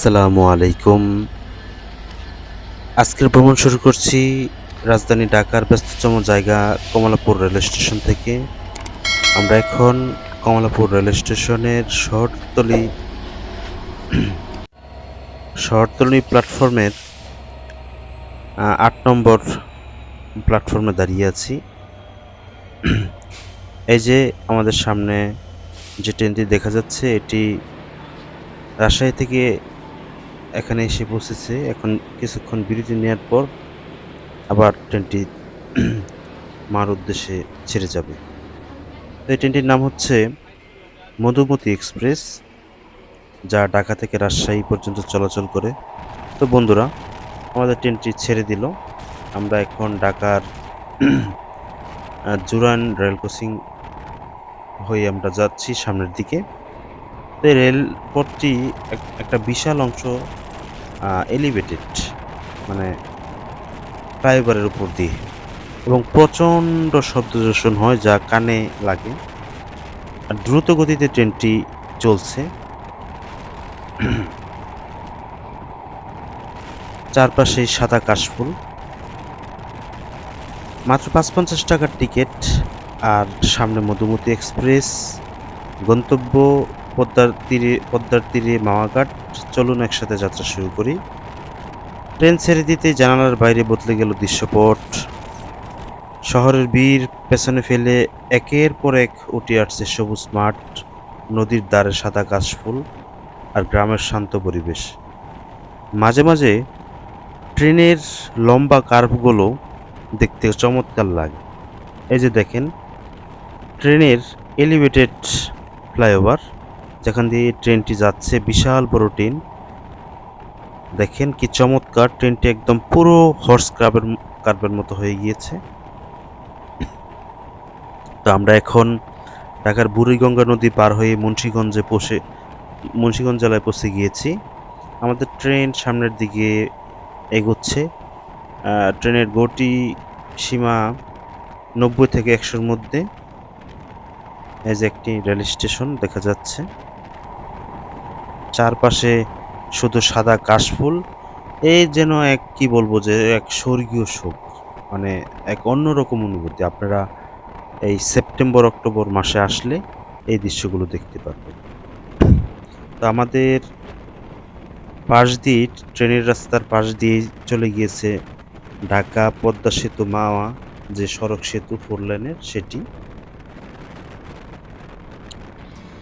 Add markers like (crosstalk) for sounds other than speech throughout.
আসসালামু আলাইকুম। আজকের ভ্রমণ শুরু করছি রাজধানী ঢাকার ব্যস্ততম জায়গা কমলাপুর রেল স্টেশন থেকে। আমরা এখন কমলাপুর রেল স্টেশনের শহরতলি (clears throat) শহরতলি প্ল্যাটফর্মের আট নম্বর প্ল্যাটফর্মে দাঁড়িয়ে আছি। (clears throat) এই যে আমাদের সামনে যে ট্রেনটি দেখা যাচ্ছে, এটি রাজশাহী থেকে এখানে এসে পৌঁছেছে এখন কিছুক্ষণ বিরতি নেওয়ার পর আবার ট্রেনটি (clears throat) মার উদ্দেশ্যে ছেড়ে যাবে। তো এই ট্রেনটির নাম হচ্ছে মধুমতি এক্সপ্রেস, যা ঢাকা থেকে রাজশাহী পর্যন্ত চলাচল করে। তো বন্ধুরা, আমাদের ট্রেনটি ছেড়ে দিল। আমরা এখন ঢাকার (clears throat) জুরান রেল ক্রসিং হয়ে আমরা যাচ্ছি সামনের দিকে। তো রেলপথটি এক- একটা বিশাল অংশ এলিভেটেড মানে ফ্লাইওভারের উপর দিয়ে। এবং প্রচণ্ড শব্দ দূষণ হয় যা কানে লাগে। আর দ্রুত গতিতে ট্রেনটি চলছে। চারপাশে সাদা কাশফুল। মাত্র পাঁচ পঞ্চাশ টাকার টিকিট আর সামনে মধুমতি এক্সপ্রেস গন্তব্য পদ্মার তীরে পদ্মার তীরে মাওয়াঘাট চলুন একসাথে যাত্রা শুরু করি। ট্রেন ছেড়ে দিতে জানালার বাইরে বদলে গেল দৃশ্যপট। শহরের বীর পেছনে ফেলে একের পর এক উঠে আসছে সবুজ মাঠ, নদীর দ্বারে সাদা কাশফুল আর গ্রামের শান্ত পরিবেশ। মাঝে মাঝে ট্রেনের লম্বা কার্ভগুলো দেখতে চমৎকার লাগে। এই যে দেখেন, ট্রেনের এলিভেটেড ফ্লাইওভার যেখান দিয়ে ট্রেনটি যাচ্ছে বিশাল বড় ট্রেন। দেখেন কি চমৎকার ট্রেনটি একদম পুরো হর্স কার্ভের কার্ভের মতো হয়ে গিয়েছে। তো আমরা এখন ঢাকার বুড়িগঙ্গা নদী পার হয়ে মুন্সীগঞ্জে পৌঁছে, মুন্সীগঞ্জ জেলায় পৌঁছে গিয়েছি। আমাদের ট্রেন সামনের দিকে এগোচ্ছে। ট্রেনের গতি সীমা নব্বই থেকে একশোর মধ্যে। এজ একটি রেল স্টেশন দেখা যাচ্ছে। চারপাশে শুধু সাদা কাশফুল এই যেন এক, কি বলব যে, এক স্বর্গীয় সুখ মানে এক অন্যরকম অনুভূতি। আপনারা এই সেপ্টেম্বর, অক্টোবর মাসে আসলে এই দৃশ্যগুলো দেখতে পারবেন। তো আমাদের পাশ দিয়ে, ট্রেনের রাস্তার পাশ দিয়ে চলে গিয়েছে ঢাকা পদ্মা সেতু মাওয়া, যে সড়ক সেতু, ফোর লেনের সেটি।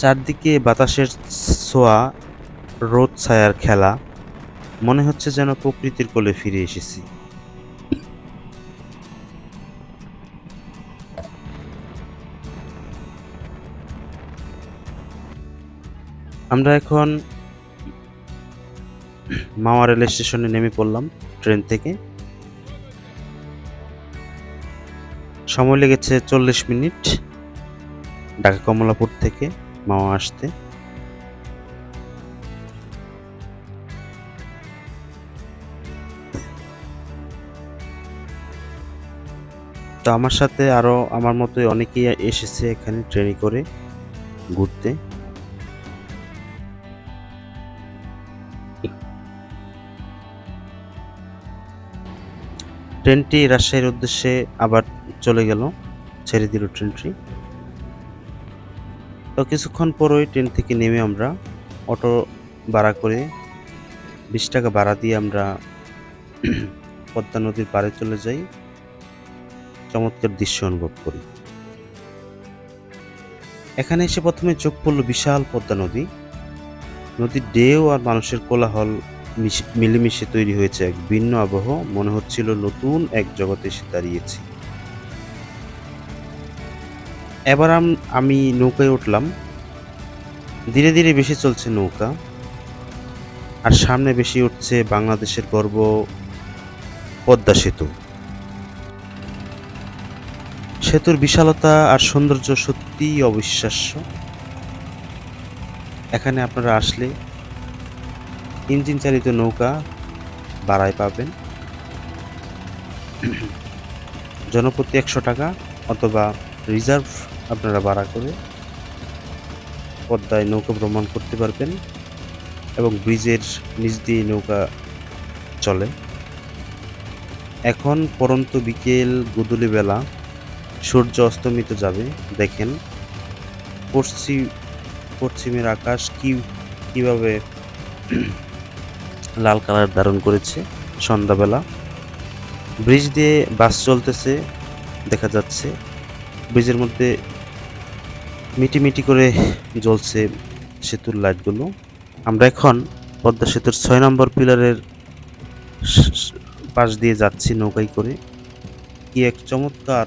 চারদিকে বাতাসের ছোঁয়া রোদ ছায়ার খেলা, মনে হচ্ছে যেন প্রকৃতির কোলে ফিরে এসেছি। আমরা এখন মাওয়া রেল স্টেশনে নেমে পড়লাম ট্রেন থেকে। সময় লেগেছে চল্লিশ মিনিট ঢাকা কমলাপুর থেকে মাওয়া আসতে। তো আমার সাথে আরও আমার মতোই অনেকেই এসেছে এখানে ট্রেনে করে ঘুরতে। ট্রেনটি রাজশাহীর উদ্দেশ্যে আবার চলে গেল, ছেড়ে দিল ট্রেনটি। তো কিছুক্ষণ পরই ট্রেন থেকে নেমে আমরা অটো ভাড়া করে বিশ টাকা ভাড়া দিয়ে আমরা (clears throat) পদ্মা নদীর পাড়ে চলে যাই। চমৎকার দৃশ্য অনুভব করি। এখানে এসে প্রথমে চোখ পড়ল বিশাল পদ্মা নদী। নদীর ঢেউ আর মানুষের কোলাহল মিশে- মিলেমিশে তৈরি হয়েছে এক ভিন্ন আবহ। মনে হচ্ছিল নতুন এক জগতে এসে দাঁড়িয়েছি। এবার আমি নৌকায় উঠলাম। ধীরে ধীরে বেশি চলছে নৌকা। আর সামনে বেশি উঠছে বাংলাদেশের গর্ব পদ্মা সেতু। সেতুর বিশালতা আর সৌন্দর্য সত্যিই অবিশ্বাস্য। এখানে আপনারা আসলে ইঞ্জিন চালিত নৌকা ভাড়ায় পাবেন। জনপ্রতি একশো টাকা অথবা রিজার্ভ আপনারা ভাড়া করে পদ্মায় নৌকা ভ্রমণ করতে পারবেন এবং ব্রিজের নিচ দিয়ে নৌকা চলে। এখন পরন্ত বিকেল গুদুলি বেলা সূর্য অস্তমিত যাবে, দেখেন। পশ্চিম পশ্চিমের আকাশ কি, কীভাবে (clears throat) লাল কালার ধারণ করেছে সন্ধ্যাবেলা। ব্রিজ দিয়ে বাস চলতেছে, দেখা যাচ্ছে। ব্রিজের মধ্যে মিটি মিটি করে জ্বলছে সেতুর লাইটগুলো। আমরা এখন পদ্মা সেতুর ছয় নম্বর পিলারের পাশ দিয়ে যাচ্ছি নৌকায় করে। কি এক চমৎকার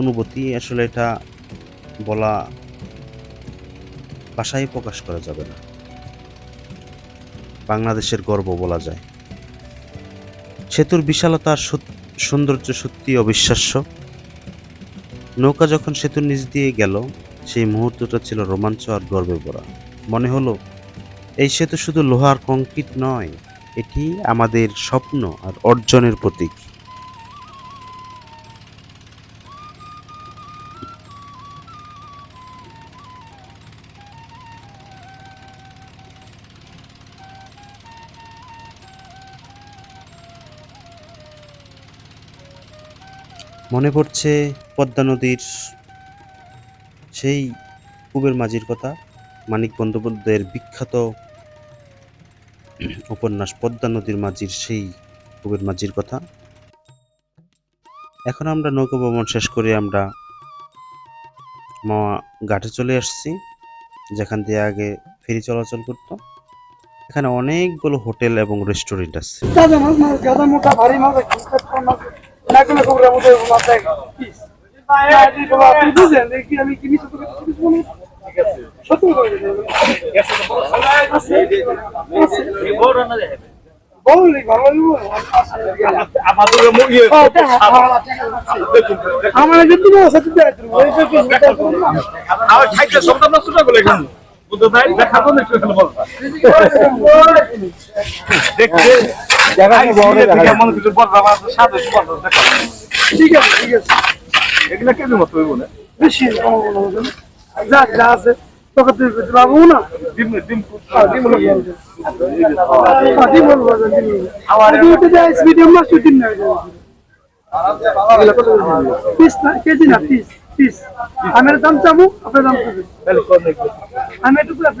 অনুভূতি আসলে এটা বলা ভাষায় প্রকাশ করা যাবে না। বাংলাদেশের গর্ব বলা যায়। সেতুর বিশালতা আর সৌন্দর্য সত্যি অবিশ্বাস্য। নৌকা যখন সেতুর নিচ দিয়ে গেল, সেই মুহূর্তটা ছিল রোমাঞ্চ আর গর্বে ভরা। মনে হলো, এই সেতু শুধু লোহার কংক্রিট নয়, এটি আমাদের স্বপ্ন আর অর্জনের প্রতীক। মনে পড়ছে পদ্মা নদীর সেই কুবের মাঝির কথা, মানিক বন্দ্যোপাধ্যায়ের বিখ্যাত উপন্যাস পদ্মা নদীর মাঝির সেই কুবের মাঝির কথা। এখন আমরা নৌকা ভ্রমণ শেষ করে আমরা মামা ঘাটে চলে আসছি, যেখান দিয়ে আগে ফেরি চলাচল করতো। এখানে অনেকগুলো হোটেল এবং রেস্টুরেন্ট আছে। আছে। আমার করো না। আমার খাইতে সব আমরা ছোট বলে এখন। দেখাবো না একটু বলবা দেখতে ঠিক আছে ঠিক আছে। এগুলা কেন মতো হইব না। বেশি কোনো কোনো হবে না। যা যা আছে তোকে তুই করতে না? ডিম ডিম ডিম ডিম। বলব, ডিম বলব। আমি ওটা যে ice medium না, শুধু না, পিস না কেজি না পিস পিস। আমি দাম চাবো আপনার দাম চাবো। আমি একটু আপনি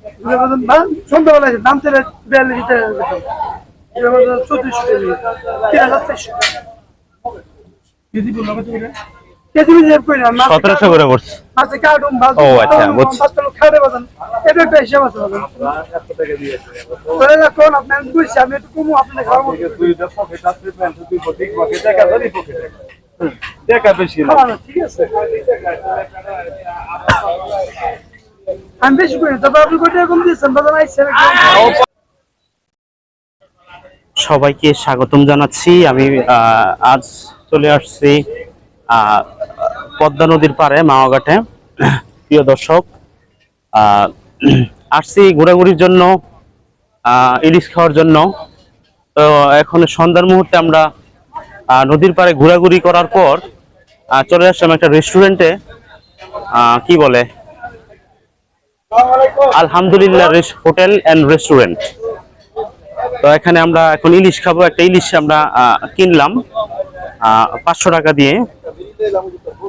সন্ধ্যাবেলা দাম ছিল বিয়াল্লিশ লিটার চৌত্রিশশো তিন হাজার চারশো সতেরোশো করে পড়ছে। ও, আচ্ছা, বুঝছি। এটা হিসাব আছে বুঝছি আমি একটু কমু আপনার দেখা বেশি ঠিক আছে। আমি বেশি করি তবে আপনি কম দিয়েছেন? সবাইকে স্বাগতম জানাচ্ছি। আমি আজ চলে আসছি পদ্মা নদীর পাড়ে, মাওয়াঘাটে। প্রিয় দর্শক আসছি ঘোরাঘুরির জন্য ইলিশ খাওয়ার জন্য। তো এখন সন্ধ্যার মুহূর্তে আমরা নদীর পাড়ে ঘোরাঘুরি করার পর চলে আসলাম একটা রেস্টুরেন্টে কি বলে? আলহামদুলিল্লাহ হোটেল অ্যান্ড রেস্টুরেন্ট তো এখানে আমরা এখন ইলিশ খাব। একটা ইলিশ আমরা আহ, কিনলাম পাঁচশো টাকা দিয়ে।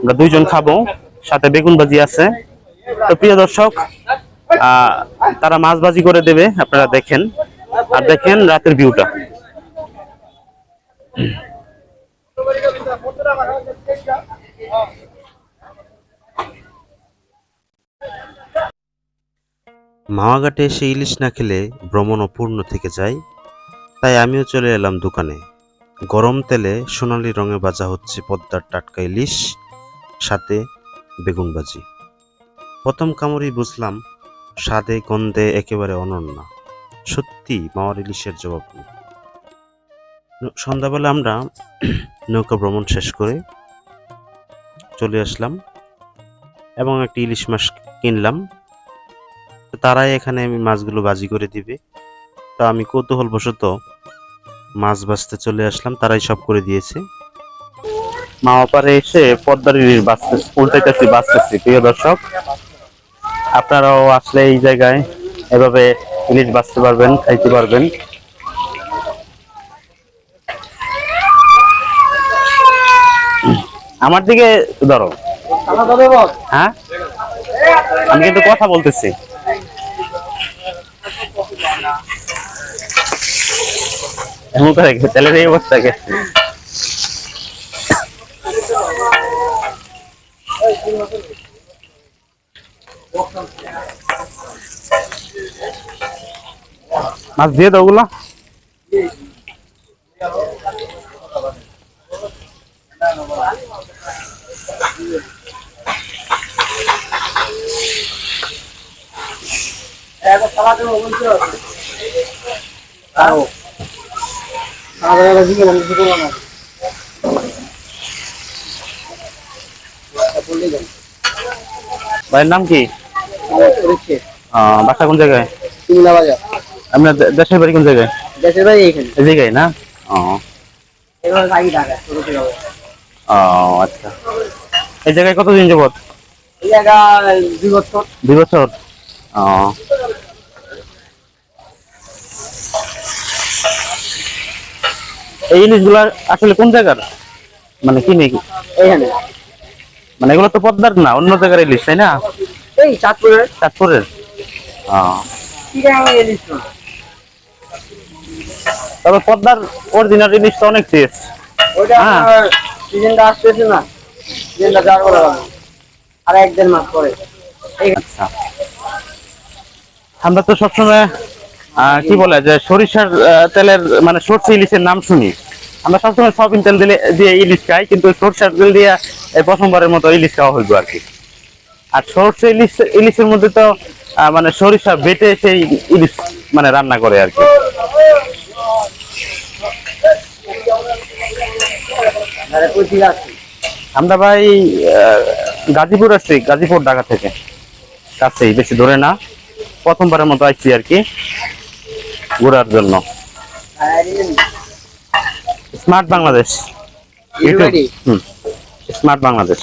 আমরা দুইজন খাব। সাথে বেগুন ভাজি আছে। তো প্রিয় দর্শক আহ, তারা মাছ ভাজি করে দেবে আপনারা দেখেন। আর দেখেন রাতের ভিউটা মাওয়াঘাটে এসে ইলিশ না খেলে ভ্রমণ অপূর্ণ থেকে যায়, তাই আমিও চলে এলাম দোকানে। গরম তেলে সোনালি রঙে ভাজা হচ্ছে পদ্মার টাটকা ইলিশ, সাথে বেগুন ভাজি। প্রথম কামড়েই বুঝলাম, স্বাদে গন্ধে একেবারে অনন্য। সত্যি মাওয়ার ইলিশের জবাব নেই। সন্ধ্যাবেলা আমরা নৌকা ভ্রমণ শেষ করে চলে আসলাম এবং একটি ইলিশ মাছ কিনলাম। তারাই এখানে আমি মাছগুলো বাজি করে দিবে। তো আমি কৌতূহলবশত মাছ বাঁচতে চলে আসলাম তারাই সব করে দিয়েছে। মামা পারে এসে পদ্মার ইলিশ বাঁচতে উল্টাইতেছি বাঁচতেছি। প্রিয় দর্শক আপনারাও আসলে এই জায়গায় এভাবে ইলিশ বাঁচতে পারবেন খাইতে পারবেন। আমার দিকে ধরো। হ্যাঁ? আমি কিন্তু কথা বলতেছি। এমন করে তেলের এই অবস্থা কে মাছ দিয়ে দাও ওগুলো ভাইয়ের নাম কি? বাসা কোন জায়গায়? আপনার দেশের বাড়ি কোন জায়গায়? দেশের বাড়ি এখানে এই জায়গায় না? ও। আচ্ছা। এই জায়গায় কতদিন যাবত এই জায়গা দুই বছর। দুই বছর? ও। এই জিনিসগুলো আসলে কোন জায়গার? মানে কি নেই এইখানে। মানে এগুলো তো পদ্মার না অন্য জায়গার ইলিশ তাই না? এই চাঁদপুরের। চাঁদপুরের? তবে পদ্মার অরিজিনাল ইলিশ তো অনেক টেস্ট হ্যাঁ। সিজনটা আসতেছে না সিজনটা যাওয়ার পরে আর এক দেড় মাস পরে। আচ্ছা। আমরা তো সবসময় কি বলে যে সরিষার তেলের মানে সরষে ইলিশের নাম শুনি। আমরা সবসময় সয়াবিন তেল দিলে দিয়ে ইলিশ খাই কিন্তু সরষার তেল দিয়ে এই প্রথমবারের মতো ইলিশ খাওয়া হইব আর কি। আর সরষে ইলিশ ইলিশের মধ্যে তো মানে সরিষা বেটে সেই ইলিশ মানে রান্না করে আর কি। আমরা ভাই গাজীপুর আসছি গাজীপুর ঢাকা থেকে। কাছেই বেশি ধরে না। প্রথমবারের মতো আসছি আর কি। ঘোরার জন্য। Smart Bangladesh YouTube smart Bangladesh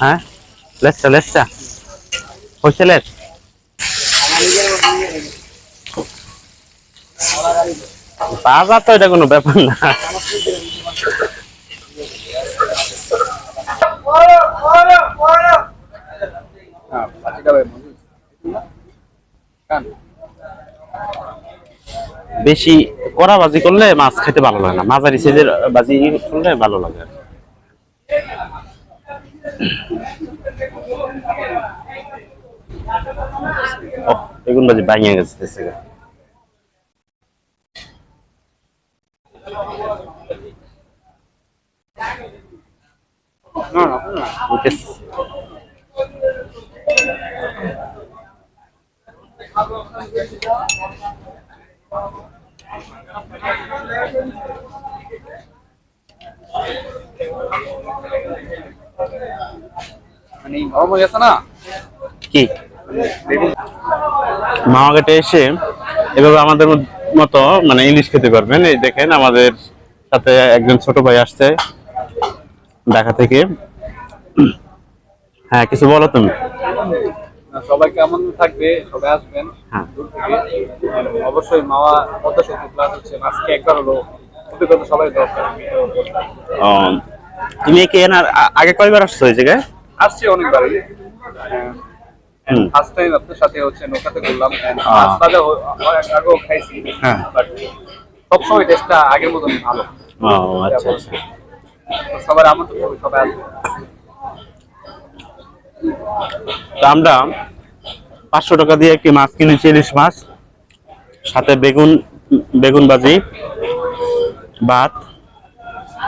হ্যাঁ? লেসটা লেসটা হয়েছে লেস। বাজার তো এটা কোনো ব্যাপার না। বেশি কড়া বাজি করলে মাছ খেতে ভালো লাগে না। মাঝারি সাইজের বাজি করলে ভালো লাগে আর কি। ওহ, বেগুন বাজি ভাঙিয়ে গেছে মানে গরম হয়ে গেছে না? কি? মামাঘাটে এসে এভাবে আমাদের মতো মানে ইলিশ খেতে পারবেন। এই দেখেন আমাদের সাথে একজন ছোট ভাই আসছে ঢাকা থেকে। হ্যাঁ কিছু বলো তুমি। সবাই কেমন থাকবে? সবাই আসবেন। হ্যাঁ। অবশ্যই মাওয়া পদ্মা সেতু প্লাস হচ্ছে মাসকে একবার হলো। অভিজ্ঞতা সবাই দরকার তুমি কি আগে কয়বার আসছো এই জায়গায়? আসছি অনেকবারই। হুম। ফার্স্ট টাইম আপনার সাথে হচ্ছে নৌকাতে আগেও খাইছি। হ্যাঁ। বাট সবসময় টেস্টটা আগের মতন ভালো। আচ্ছা আচ্ছা। তো সবার আমন্ত্রণ করব, সবাই তো আমরা পাঁচশো টাকা দিয়ে একটি মাছ কিনেছি ইলিশ মাছ। সাথে বেগুন বেগুন ভাজি ভাত।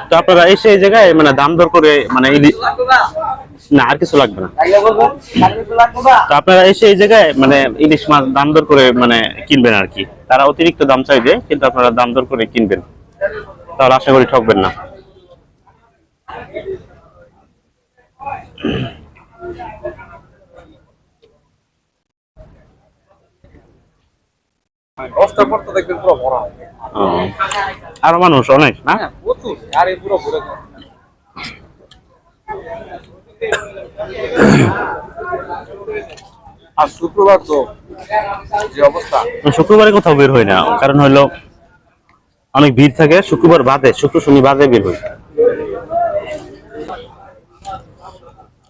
তো আপনারা এসে এই জায়গায় মানে দাম দর করে মানে না আর কিছু লাগবে না। তো আপনারা এসে এই জায়গায় মানে ইলিশ মাছ দাম দর করে মানে কিনবেন আর কি। তারা অতিরিক্ত দাম চাইবে কিন্তু আপনারা দাম দর করে কিনবেন। তাহলে আশা করি ঠকবেন না। আরও মানুষ অনেক না? হ্যাঁ প্রচুর। আর এই পুরো ভরে যায়। শুক্রবার কোথাও বের হয় না, কারণ হলো অনেক ভিড় থাকে, শুক্রবার বাদে, শুক্র শনি বাদে বের হই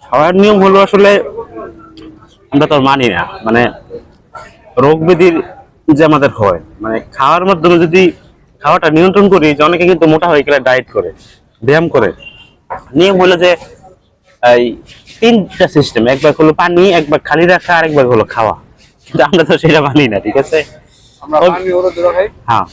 খাওয়ার নিয়ম হলো আসলে আমরা তো মানি না মানে রোগ ব্যাধির যে আমাদের হয় মানে খাওয়ার মাধ্যমে যদি খাওয়াটা নিয়ন্ত্রণ করি, যে অনেকে কিন্তু মোটা হয়ে গেলে ডায়েট করে, ব্যায়াম করে, নিয়ম হলো যে এই তিনটা সিস্টেম একবার হলো পানি একবার খালি রাখা আর এক ভাগ হলো খাওয়া। কিন্তু আমরা তো সেটা মানি না ঠিক আছে? আমরা ওই- পানি ওরা দিল খাই। হ্যাঁ।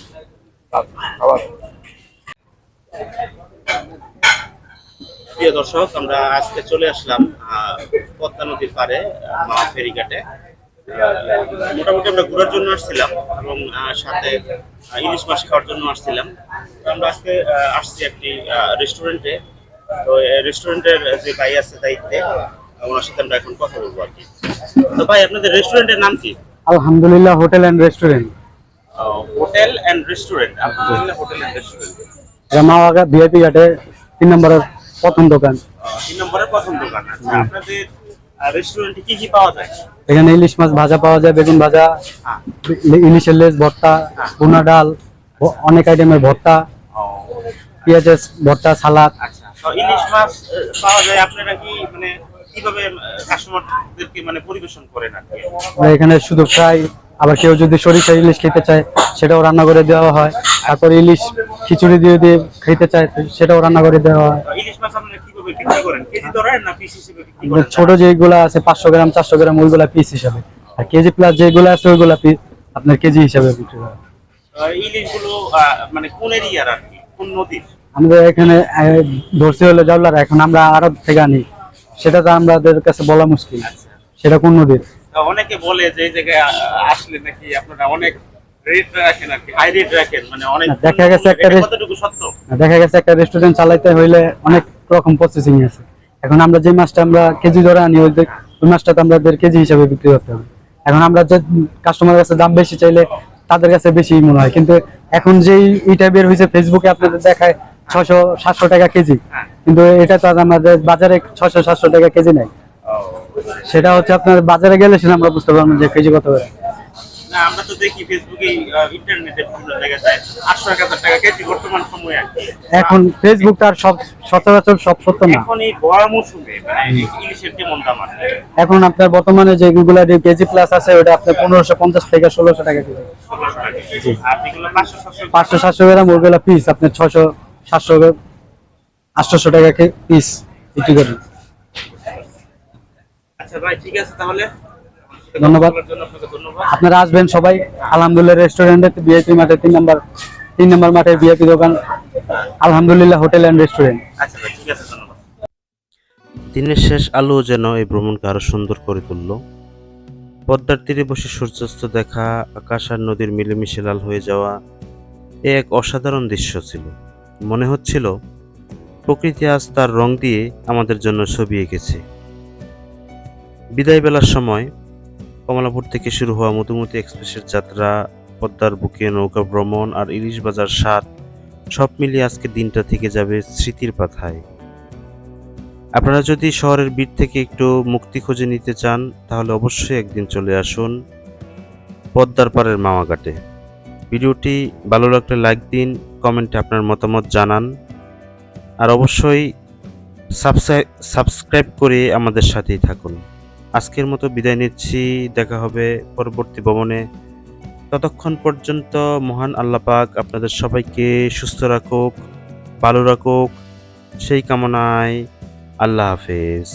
প্রিয় দর্শক আমরা আজকে চলে আসলাম আহ, পদ্মা নদীর পাড়ে আহ, মাওয়া ফেরিঘাটে। মোটামুটি আমরা ঘোরার জন্য আসছিলাম এবং সাথে ইলিশ মাছ খাওয়ার জন্য আসছিলাম। আমরা আজকে আহ, আসছি একটি রেস্টুরেন্টে তো রেস্টুরেন্টের যে ভাই আছে দায়িত্বে ওনার সাথে আমরা এখন কথা বলব আর কি। তো ভাই আপনাদের রেস্টুরেন্টের নাম কি? Alhamdulillah hotel and restaurant. Hotel and restaurant Alhamdulillah hotel and restaurant. VIP ঘাটে তিন নম্বরের প্রথম দোকান। তিন নম্বরের প্রথম দোকান। আচ্ছা আপনাদের রেস্টুরেন্টে কি কি পাওয়া যায়? এখানে ইলিশ মাছ ভাজা পাওয়া যায় বেগুন ভাজা হ্যাঁ। ইলিশের ভর্তা ভুনা ডাল ভ- অনেক আইটেমের ভর্তা পেঁয়াজের ভর্তা সালাদ। আচ্ছা। ইলিশ মাছ পাওয়া যায়। আপনারা কি মানে কীভাবে কাস্টমারদেরকে মানে পরিবেশন করেন আর এখানে শুধু ফ্রাই আবার কেউ যদি সরিষা ইলিশ খেতে চায় সেটাও রান্না করে দেওয়া হয়। তারপর ইলিশ খিচুড়ি দিয়ে দিয়ে খেতে চায় সেটাও রান্না করে দেওয়া হয়। ইলিশ মাছ আপনারা কীভাবে বিক্রি করেন? কেজি না পিস হিসেবে বিক্রি করেন? ছোট যেগুলো আছে পাঁচশো গ্রাম চারশো গ্রাম ওইগুলা পিস হিসাবে। আর কেজি প্লাস যেগুলো আছে ওইগুলা পিস আপনার কেজি হিসাবে বিক্রি করা। আহ, ইলিশগুলো মানে কোন এরিয়ার আর কি? কোন নদীর? আমাদের এখানে ধরছি হলো জাউলার এখন আমরা আরব থেকে আনি। সেটা তো আমাদের কাছে বলা মুশকিল। সেটা কোন নদীর? অনেকে বলে যে এই জায়গায় আসলে নাকি আপনারা অনেক মানে দেখা গেছে একটা রেস্টুরেন্ট চালাইতে হইলে অনেক রকম প্রসেসিং আছে। এখন আমরা যে মাছটা আমরা কেজি ধরে আনি ওই ওই মাছটা তো আমাদের কেজি হিসাবে বিক্রি করতে হবে। এখন আমরা যে কাস্টমারের কাছে দাম বেশি চাইলে তাদের কাছে বেশি মনে হয়। কিন্তু এখন যেই ইটা বের হয়েছে ফেসবুকে আপনাদের দেখায় ছশো সাতশো টাকা কেজি। হ্যাঁ। কিন্তু এটা তো আমাদের বাজারে ছশো সাতশো টাকা কেজি নাই। সেটা হচ্ছে আপনার বাজারে গেলে সেটা আমরা বুঝতে পারব যে কেজি কত করে। আমরা তো দেখি ফেসবুকে ইন্টারনেটে বিভিন্ন জায়গায় যায়। আটশো এক হাজার টাকা কেজি বর্তমান সময়ে এখন ফেসবুক সব সচরাচর সব সত্য না। এখন এই বড় মৌসুমে মানে ইলিশের কেমন দাম আছে? এখন আপনার বর্তমানে যে গুগলা কেজি প্লাস আছে ওটা আপনার পনেরোশো পঞ্চাশ থেকে ষোলোশো টাকা কেজি। আর যেগুলো গ্রাম ওগুলা পিস আপনার ছশো সাতশো আটশোশো টাকা পিস বিক্রি করেন। আচ্ছা ধন্যবাদ। আপনারা আসবেন সবাই আলহামদুলিল্লাহ রেস্টুরেন্টে বিআইপি মাঠে তিন নম্বর তিন নম্বর মাঠে বিআইপি দোকান আলহামদুলিল্লাহ হোটেল অ্যান্ড রেস্টুরেন্ট আচ্ছা ধন্যবাদ। দিনের শেষ আলো যেন এই ভ্রমণকে আরও সুন্দর করে তুলল। পদ্মার তীরে বসে সূর্যাস্ত দেখা আকাশ আর নদীর মিলেমিশে লাল হয়ে যাওয়া এ এক অসাধারণ দৃশ্য ছিল। মনে হচ্ছিল, প্রকৃতি আজ তার রং দিয়ে আমাদের জন্য ছবি এঁকেছে। বিদায় বেলার সময় কমলাপুর থেকে শুরু হওয়া মধুমতি এক্সপ্রেসের যাত্রা, পদ্মার বুকে নৌকা ভ্রমণ আর ইলিশ বাজার সাত সব মিলিয়ে আজকে দিনটা থেকে যাবে স্মৃতির পাথায় আপনারা যদি শহরের ভিড় থেকে একটু মুক্তি খুঁজে নিতে চান, তাহলে অবশ্যই একদিন চলে আসুন পদ্মার পাড়ের মামাঘাটে। ভিডিওটি ভালো লাগলে লাইক দিন, কমেন্টে আপনার মতামত জানান। আর অবশ্যই সাবস্ক্রাইব করে আমাদের সাথেই থাকুন। আজকের মতো বিদায় নিচ্ছি, দেখা হবে পরবর্তী ভবনে। ততক্ষণ পর্যন্ত মহান আল্লাহ পাক আপনাদের সবাইকে সুস্থ রাখুক, ভালো রাখুক, সেই কামনায় আল্লাহ হাফেজ।